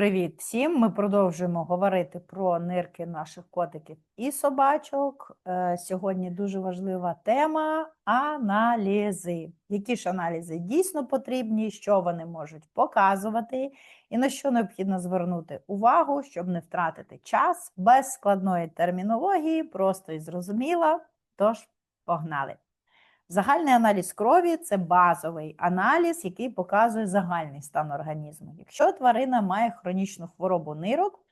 Привіт всім! Ми продовжуємо говорити про нирки наших котиків і собачок. Е, Сьогодні дуже важлива тема аналізи. Які ж аналізи дійсно потрібні, що вони можуть показувати, і на що необхідно звернути увагу, щоб не втратити час без складної термінології, просто і зрозуміло. Тож, погнали! Загальний аналіз крові це базовий аналіз, який показує загальний стан організму. Якщо тварина має хронічну хворобу нирок,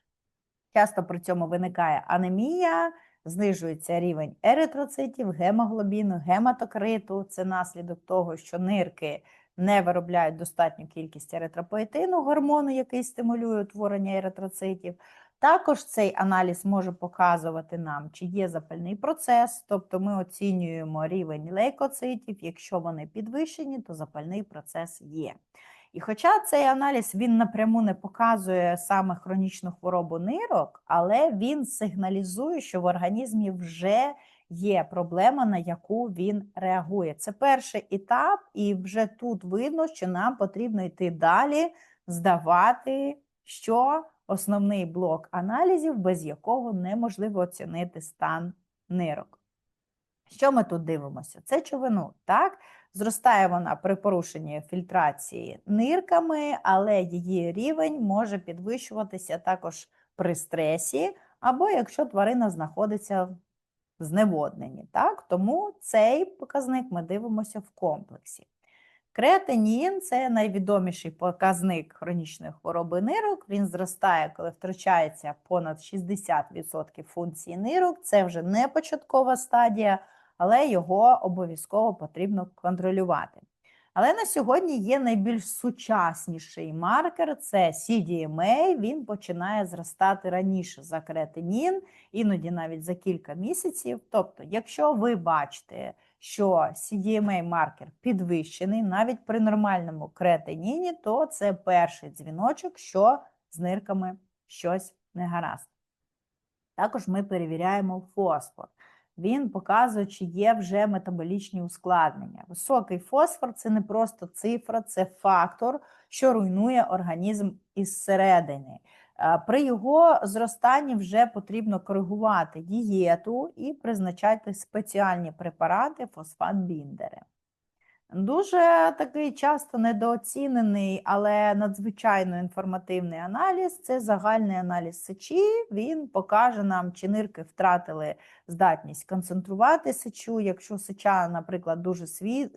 часто при цьому виникає анемія, знижується рівень еритроцитів, гемоглобіну, гематокриту. Це наслідок того, що нирки не виробляють достатню кількість еритропоетину, гормону, який стимулює утворення еритроцитів. Також цей аналіз може показувати нам, чи є запальний процес, тобто ми оцінюємо рівень лейкоцитів, якщо вони підвищені, то запальний процес є. І хоча цей аналіз він напряму не показує саме хронічну хворобу нирок, але він сигналізує, що в організмі вже є проблема, на яку він реагує. Це перший етап, і вже тут видно, що нам потрібно йти далі, здавати, що основний блок аналізів, без якого неможливо оцінити стан нирок. Що ми тут дивимося? Це човину, так? Зростає вона при порушенні фільтрації нирками, але її рівень може підвищуватися також при стресі, або якщо тварина знаходиться в зневодненні. Так? Тому цей показник ми дивимося в комплексі. Креатинін це найвідоміший показник хронічної хвороби нирок. Він зростає, коли втрачається понад 60% функції нирок. Це вже не початкова стадія, але його обов'язково потрібно контролювати. Але на сьогодні є найбільш сучасніший маркер це CDMA. Він починає зростати раніше за креатинін, іноді навіть за кілька місяців. Тобто, якщо ви бачите, що CDMA-маркер підвищений навіть при нормальному креатиніні, то це перший дзвіночок, що з нирками щось не гаразд. Також ми перевіряємо фосфор. Він показує, чи є вже метаболічні ускладнення. Високий фосфор це не просто цифра, це фактор, що руйнує організм із середини. При його зростанні вже потрібно коригувати дієту і призначати спеціальні препарати фосфат-біндери. Дуже такий часто недооцінений, але надзвичайно інформативний аналіз це загальний аналіз сечі. Він покаже нам, чи нирки втратили здатність концентрувати сечу. Якщо сеча, наприклад, дуже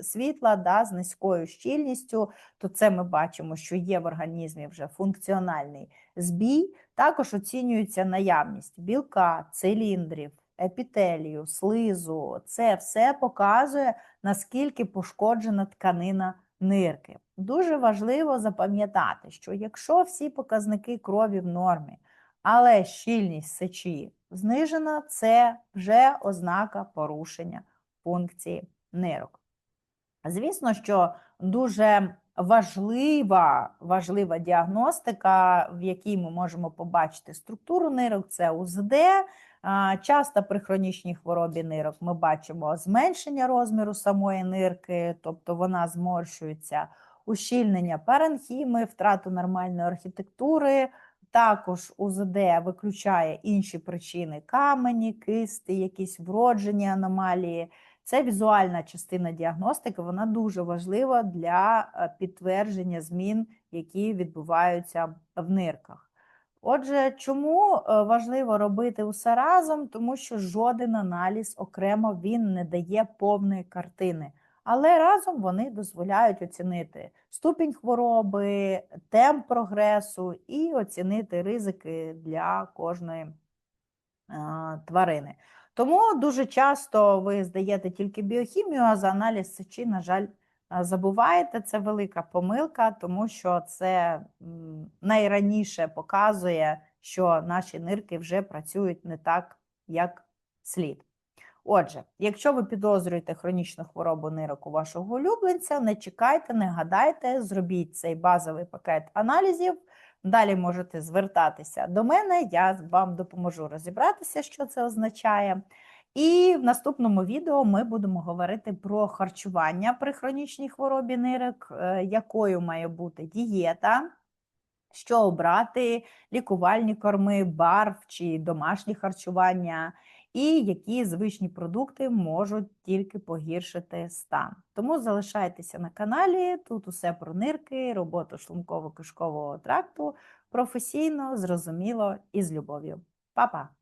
світла, да, з низькою щільністю, то це ми бачимо, що є в організмі вже функціональний збій. Також оцінюється наявність білка, циліндрів епітелію, слизу. Це все показує, наскільки пошкоджена тканина нирки. Дуже важливо запам'ятати, що якщо всі показники крові в нормі, але щільність сечі знижена, це вже ознака порушення функції нирок. Звісно, що дуже важлива важлива діагностика, в якій ми можемо побачити структуру нирок, це УЗД, Часто при хронічній хворобі нирок ми бачимо зменшення розміру самої нирки, тобто вона зморщується, ущільнення паранхіми, втрату нормальної архітектури. Також УЗД виключає інші причини камені, кисти, якісь вроджені аномалії. Це візуальна частина діагностики, вона дуже важлива для е, підтвердження змін, які відбуваються в нирках. Отже, чому е, важливо робити усе разом? Тому що жоден аналіз окремо він не дає повної картини, але разом вони дозволяють оцінити ступінь хвороби, темп прогресу і оцінити ризики для кожної а, тварини. Тому дуже часто ви здаєте тільки біохімію, а за аналіз сечі, на жаль, забуваєте, це велика помилка, тому що це найраніше показує, що наші нирки вже працюють не так, як слід. Отже, якщо ви підозрюєте хронічну хворобу нирок у вашого улюбленця, не чекайте, не гадайте, зробіть цей базовий пакет аналізів. Далі можете звертатися до мене, я вам допоможу розібратися, що це означає. І в наступному відео ми будемо говорити про харчування при хронічній хворобі нирок, е, якою має бути дієта, що обрати, лікувальні корми, барв чи домашнє харчування, і які звичні продукти можуть тільки погіршити стан. Тому залишайтеся на каналі, тут усе про нирки, роботу шлунково-кишкового тракту професійно, зрозуміло і з любов'ю. Па-па!